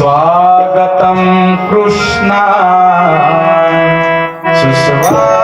स्वागतं कृष्णा। सुस्वा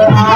Allah.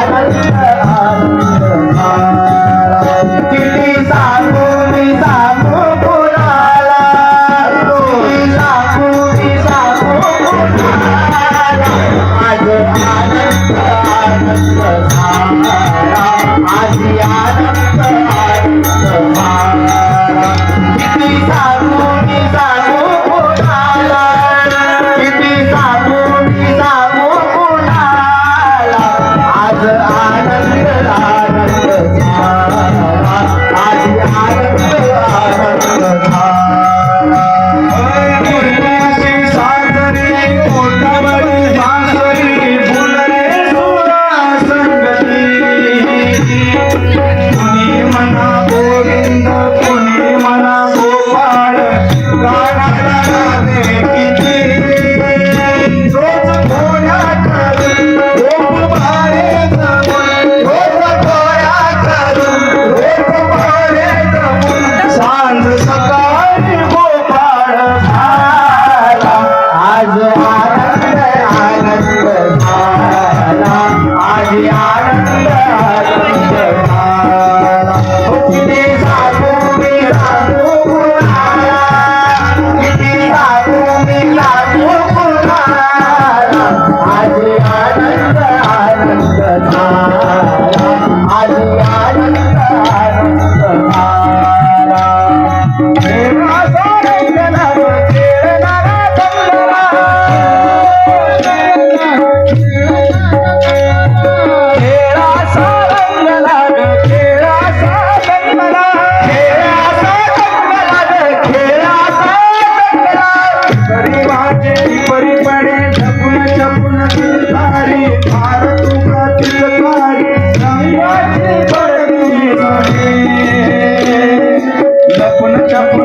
চাপন